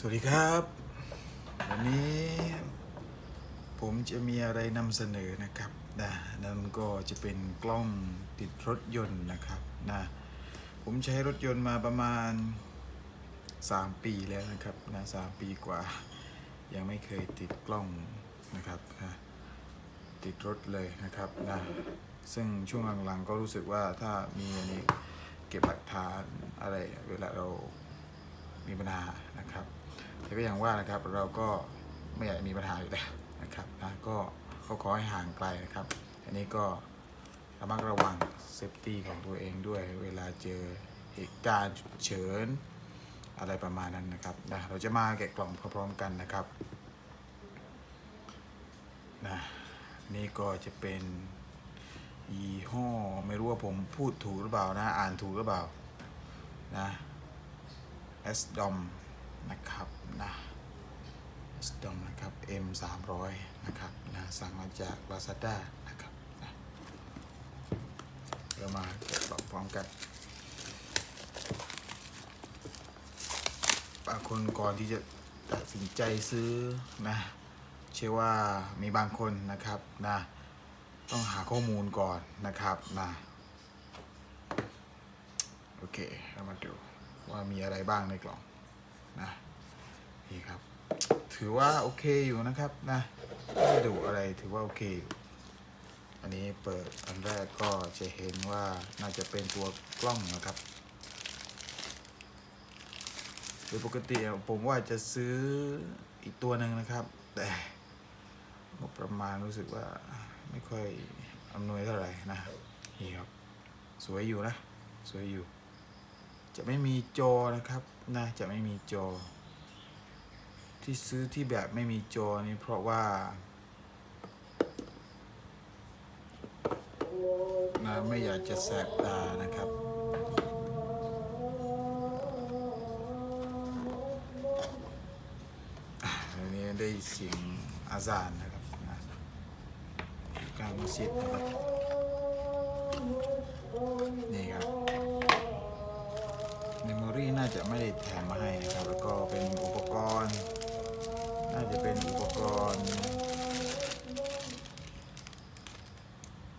สวัสดีครับ วันนี้ผมจะมีอะไรนำเสนอนะครับนะนั่นก็จะเป็นกล้องติดรถยนต์นะครับนะผมใช้รถยนต์มาประมาณ 3 ปีแล้วนะครับนะสามปีกว่า ยังไม่เคยติดกล้องนะครับนะติดรถเลยนะครับนะซึ่งช่วงหลังๆก็รู้สึกว่าถ้ามีอันนี้เก็บหลักฐานอะไรเวลาเรามีปัญหานะครับ แต่ก็อย่างว่านะครับเราก็ไม่อยากมีปัญหาอยู่แล้วนะครับนะก็ก็ขอให้ห่างไกลนะครับ อันนี้ก็ระมัดระวังเซฟตี้ของตัวเองด้วยเวลาเจอเหตุการณ์ฉุกเฉินอะไรประมาณนั้นนะครับนะเราจะมาแกะกล่องพร้อมๆกันนะครับนะนี่ก็จะเป็นยี่ห้อไม่รู้ว่าผมพูดถูกหรือเปล่านะ อ่านถูกหรือเปล่านะ S d o m นะครับนะ S d o m นะครับ M 3 0 0นะครับนะสั่งมาจาก Lazada นะครับนะเรามาแกะกล่องพร้อมกันบางคนก่อนที่จะตัดสินใจซื้อนะเชื่อว่ามีบางคนนะครับนะต้องหาข้อมูลก่อนนะครับนะโอเคเรามาดูว่ามีอะไรบ้างในกล่อง นะนี่ครับ ถือว่าโอเคอยู่นะครับนะไม่ดูอะไรถือว่าโอเคอยู่อันนี้เปิดอันแรกก็จะเห็นว่าน่าจะเป็นตัวกล้องนะครับโดยปกติผมว่าจะซื้ออีกตัวหนึ่งนะครับ แต่งบประมาณรู้สึกว่าไม่ค่อยอำนวยเท่าไหร่นะนี่ครับ สวยอยู่นะ สวยอยู่ จะไม่มีจอนะครับนะจะไม่มีจอ ที่ซื้อที่แบบไม่มีจอนี่เพราะว่านะไม่อยากจะแสบตานะครับอันนี้ได้เสียงอาซานนะครับนะกางมัสยิดนะครับนี่ครับ เมมโมรี่น่าจะไม่ได้แถมมาให้นะครับ แล้วก็เป็นอุปกรณ์ น่าจะเป็นอุปกรณ์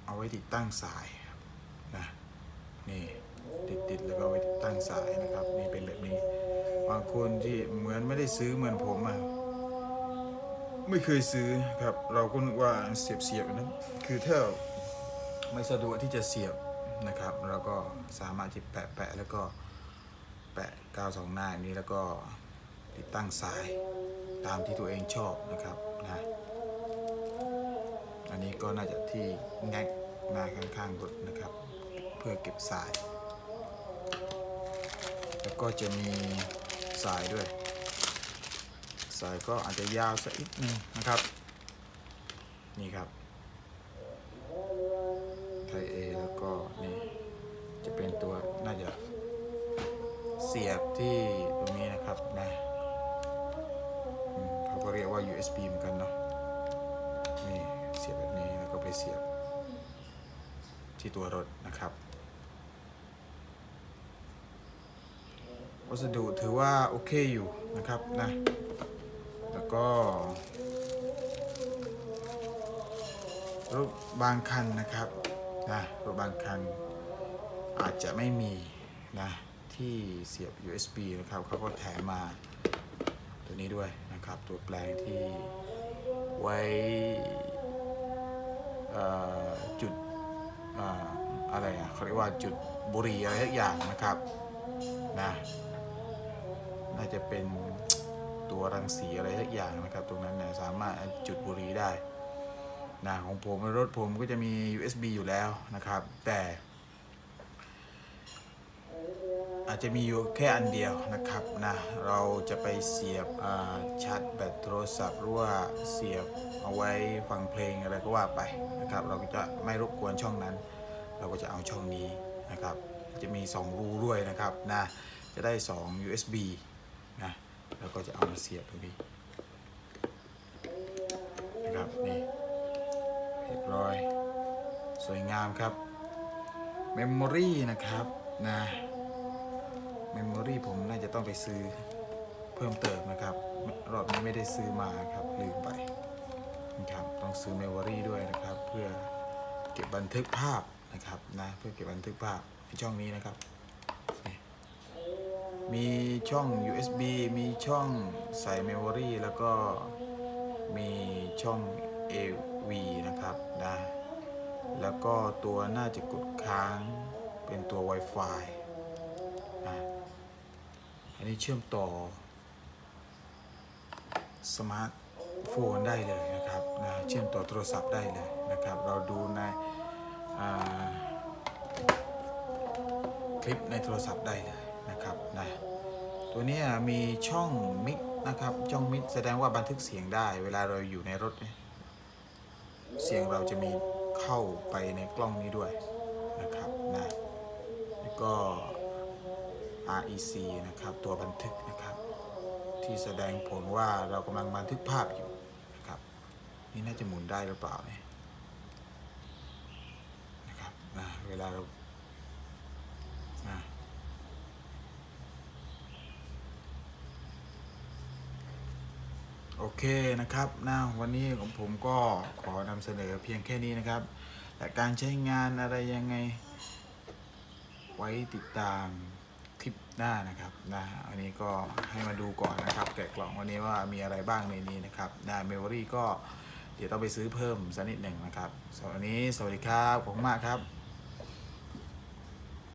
เอาไว้ติดตั้งสายนะนี่ติดติดๆแล้วก็เอาไว้ติดตั้งสายนะครับ นี่เป็นแบบนี้ บางคนที่เหมือนไม่ได้ซื้อเหมือนผมอะไม่เคยซื้อครับ เราก็นึกว่าเสียบเสียบๆนั้นคือถ้าไม่สะดวกที่จะเสียบนะครับ เราก็สามารถที่แปะแปะๆแล้วก็ แปะกาวสองหน้านี้แล้วก็ติดตั้งสายตามที่ตัวเองชอบนะครับนะอันนี้ก็น่าจะที่แงกหน้าข้างๆรถนะครับ เพื่อเก็บสาย แล้วก็จะมีสายด้วย สายก็อาจจะยาวสักนิดนึงนะครับ นี่ครับไทยเอแล้วก็นี่จะเป็นตัวน่าจะ เสียบที่ตรงนี้นะครับนะเขาก็เรียกว่า USB เหมือนกันเนาะนี่เสียบแบบนี้แล้วก็ไปเสียบที่ตัวรถนะครับ วัสดุถือว่าโอเคอยู่นะครับนะแล้วก็รถบางคันนะครับนะรถบางคันอาจจะไม่มีนะ ที่เสียบ USB นะครับเขาก็แถมมาตัวนี้ด้วยนะครับ ตัวแปลงที่ไว้จุดออะไรอะเขาเรียกว่าจุดบุหรี่อะไรทุกอย่างนะครับนะน่าจะเป็นตัวรังสีอะไรทุกอย่างนะครับ ตรงนั้นเนี่ยสามารถจุดบุหรี่ได้นะของผมรถผมก็จะมี USB อยู่แล้วนะครับ แต่ อาจจะมีอยู่แค่อันเดียวนะครับนะเราจะไปเสียบชาร์จแบตโทรศัพท์หรือว่าเสียบเอาไว้ฟังเพลงอะไรก็ว่าไปนะครับเราก็จะไม่รบกวนช่องนั้น เราก็จะเอาช่องนี้นะครับจะมี 2 รูด้วยนะครับนะจะได้ 2 USB นะแล้วก็จะเอามาเสียบตรงนี้นะครับนี่เรียบร้อย สวยงามครับ Memory นะครับนะ เมมโมรี่ผมน่าจะต้องไปซื้อเพิ่มเติมนะครับ รอบนี้ไม่ได้ซื้อมาครับลืมไปนะครับต้องซื้อเมมโมรี่ด้วยนะครับ เพื่อเก็บบันทึกภาพนะครับนะเพื่อเก็บบันทึกภาพในช่องนี้นะครับ มีช่อง USB มีช่องใส่เมมโมรี่แล้วก็มีช่อง AV นะครับนะแล้วก็ตัวน่าจะกดค้างเป็นตัว Wi-Fi นะ อันนี้เชื่อมต่อสมาร์ทโฟนได้เลยนะครับนะเชื่อมต่อโทรศัพท์ได้เลยนะครับ เราดูในคลิปในโทรศัพท์ได้เลยนะครับนะตัวนี้มีช่องมิกนะครับช่องมิกแสดงว่าบันทึกเสียงได้ เวลาเราอยู่ในรถเนี่ยเสียงเราจะมีเข้าไปในกล้องนี้ด้วยนะครับนะแล้วก็ REC นะครับ ตัวบันทึกนะครับ ที่แสดงผลว่าเรากำลังบันทึกภาพอยู่นะครับ นี่น่าจะหมุนได้หรือเปล่าเนี่ยนะครับนะเวลาเรานะโอเคนะครับนะวันนี้ของผมก็ขอนำเสนอเพียงแค่นี้นะครับแต่การใช้งานอะไรยังไง ไว้ติดตาม หน้านะครับนะอันนี้ก็ให้มาดูก่อนนะครับ แกะกล่องวันนี้ว่ามีอะไรบ้างในนี้นะครับนะเมมโมรี่ก็เดี๋ยวต้องไปซื้อเพิ่มสักนิดหนึ่งนะครับสำหรับวันนี้สวัสดีครับ ขอบคุณมากครับ